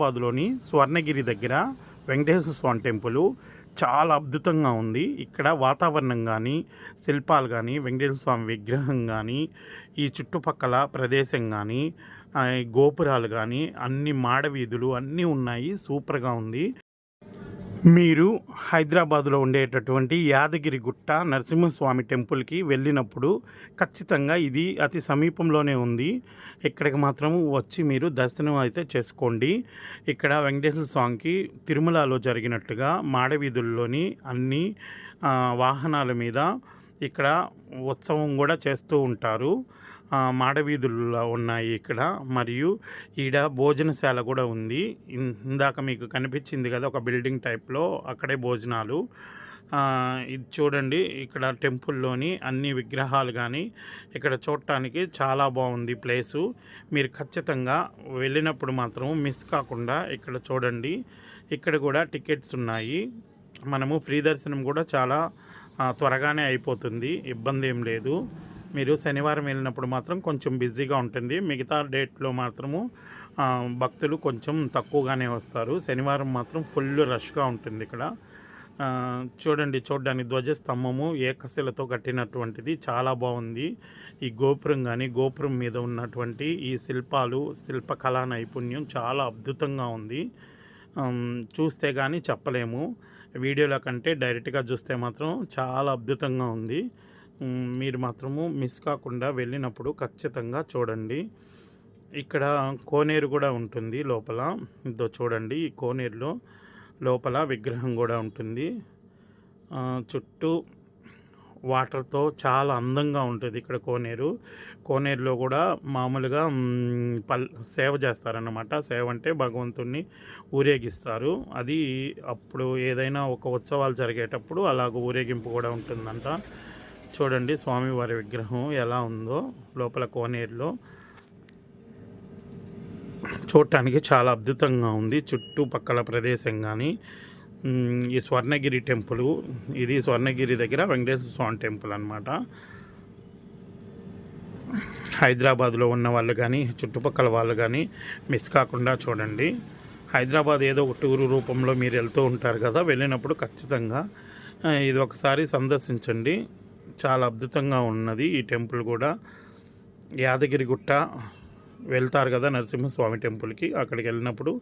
హైదరాబాద్లోని స్వర్ణగిరి దగ్గర వెంకటేశ్వర స్వామి టెంపుల్ చాలా అద్భుతంగా ఉంది. ఇక్కడ వాతావరణం కానీ శిల్పాలు కానీ వెంకటేశ్వర స్వామి విగ్రహం కానీ ఈ చుట్టుపక్కల ప్రదేశం కానీ గోపురాలు కానీ అన్ని మాడవీధులు అన్నీ ఉన్నాయి. సూపర్గా ఉంది. మీరు హైదరాబాదులో ఉండేటటువంటి యాదగిరి గుట్ట నరసింహస్వామి టెంపుల్కి వెళ్ళినప్పుడు ఖచ్చితంగా ఇది అతి సమీపంలోనే ఉంది. ఇక్కడికి మాత్రం వచ్చి మీరు దర్శనం అయితే చేసుకోండి. ఇక్కడ వెంకటేశ్వర స్వామికి తిరుమలలో జరిగినట్టుగా మాడవీధుల్లోని అన్ని వాహనాల మీద ఇక్కడ ఉత్సవం కూడా చేస్తూ ఉంటారు. మాడవీధుల్లో ఉన్నాయి ఇక్కడ. మరియు ఈడ భోజనశాల కూడా ఉంది. ఇందాక మీకు కనిపించింది కదా ఒక బిల్డింగ్ టైప్లో అక్కడే భోజనాలు. ఇది చూడండి ఇక్కడ టెంపుల్లోని అన్ని విగ్రహాలు కానీ ఇక్కడ చూడటానికి చాలా బాగుంది ప్లేసు. మీరు ఖచ్చితంగా వెళ్ళినప్పుడు మాత్రం మిస్ కాకుండా ఇక్కడ చూడండి. ఇక్కడ కూడా టికెట్స్ ఉన్నాయి. మనము ఫ్రీ దర్శనం కూడా చాలా త్వరగానే అయిపోతుంది. ఇబ్బంది ఏం లేదు. మీరు శనివారం వెళ్ళినప్పుడు మాత్రం కొంచెం బిజీగా ఉంటుంది. మిగతా డేట్లో మాత్రము భక్తులు కొంచెం తక్కువగానే వస్తారు. శనివారం మాత్రం ఫుల్ రష్గా ఉంటుంది ఇక్కడ. చూడండి చూడడానికి ధ్వజస్తంభము ఏకశిలతో కట్టినటువంటిది. చాలా బాగుంది. ఈ గోపురం కానీ గోపురం మీద ఉన్నటువంటి ఈ శిల్పాలు శిల్పకళా నైపుణ్యం చాలా అద్భుతంగా ఉంది. చూస్తే కానీ చెప్పలేము. వీడియోల కంటే డైరెక్ట్గా చూస్తే మాత్రం చాలా అద్భుతంగా ఉంది. మీరు మాత్రము మిస్ కాకుండా వెళ్ళినప్పుడు ఖచ్చితంగా చూడండి. ఇక్కడ కోనేరు కూడా ఉంటుంది లోపల. ఇదో చూడండి ఈ కోనేరులో లోపల విగ్రహం కూడా ఉంటుంది. చుట్టూ వాటర్తో చాలా అందంగా ఉంటుంది ఇక్కడ కోనేరు. కోనేరులో కూడా మామూలుగా పల్ సేవ చేస్తారన్నమాట. సేవ అంటే భగవంతుణ్ణి ఊరేగిస్తారు. అది అప్పుడు ఏదైనా ఒక ఉత్సవాలు జరిగేటప్పుడు అలాగ ఊరేగింపు కూడా ఉంటుందంట. చూడండి స్వామివారి విగ్రహం ఎలా ఉందో లోపల కోనేరులో. చూడటానికి చాలా అద్భుతంగా ఉంది చుట్టుపక్కల ప్రదేశం కానీ ఈ స్వర్ణగిరి టెంపుల్ ఇది స్వర్ణగిరి దగ్గర వెంకటేశ్వర స్వామి టెంపుల్ అనమాట హైదరాబాద్లో ఉన్న వాళ్ళు కానీ చుట్టుపక్కల వాళ్ళు కానీ మిస్ కాకుండా చూడండి. హైదరాబాద్ ఏదో ఒక టూరు రూపంలో మీరు వెళ్తూ ఉంటారు కదా వెళ్ళినప్పుడు ఖచ్చితంగా ఇది ఒకసారి సందర్శించండి. చాలా అద్భుతంగా ఉన్నది ఈ టెంపుల్ కూడా. యాదగిరి గుట్ట వెళ్తారు కదా నరసింహస్వామి టెంపుల్కి అక్కడికి వెళ్ళినప్పుడు.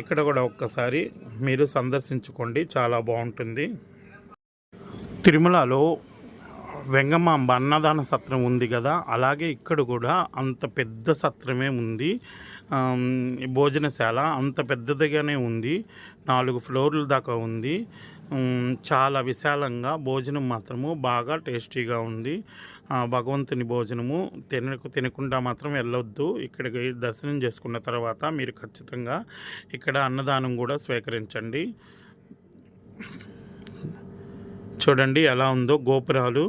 ఇక్కడ కూడా ఒక్కసారి మీరు సందర్శించుకోండి చాలా బాగుంటుంది. తిరుమలలో వెంగమాంబ అన్నదాన సత్రం ఉంది కదా అలాగే ఇక్కడ కూడా అంత పెద్ద సత్రమే ఉంది. భోజనశాల అంత పెద్దదిగానే ఉంది. నాలుగు ఫ్లోర్ల దాకా ఉంది. చాలా విశాలంగా భోజనం మాత్రము బాగా టేస్టీగా ఉంది. భగవంతుని భోజనము తినకు తినకుండా మాత్రం వెళ్ళొద్దు. ఇక్కడికి దర్శనం చేసుకున్న తర్వాత మీరు ఖచ్చితంగా ఇక్కడ అన్నదానం కూడా స్వీకరించండి. చూడండి ఎలా ఉందో గోపురాలు.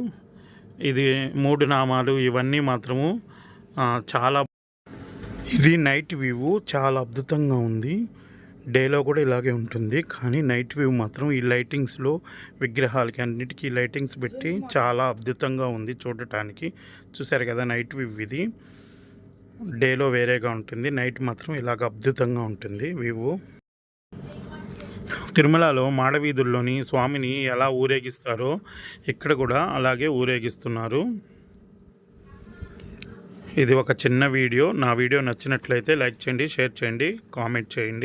ఇది మూడు నామాలు. ఇవన్నీ మాత్రము చాలా ఇది నైట్ వ్యూ. చాలా అద్భుతంగా ఉంది. డేలో కూడా ఇలాగే ఉంటుంది. కానీ నైట్ వ్యూ మాత్రం ఈ లైటింగ్స్లో విగ్రహాలకి అన్నిటికీ లైటింగ్స్ పెట్టి చాలా అద్భుతంగా ఉంది చూడటానికి. చూసారు కదా నైట్ వ్యూ ఇది. డేలో వేరేగా ఉంటుంది. నైట్ మాత్రం ఇలాగ అద్భుతంగా ఉంటుంది వ్యూ. తిరుమలలో మాడవీధుల్లోని స్వామిని ఎలా ఊరేగిస్తారో ఇక్కడ కూడా అలాగే ఊరేగిస్తున్నారు. ఇది ఒక చిన్న వీడియో. నా వీడియో నచ్చినట్లయితే లైక్ చేయండి షేర్ చేయండి కామెంట్ చేయండి.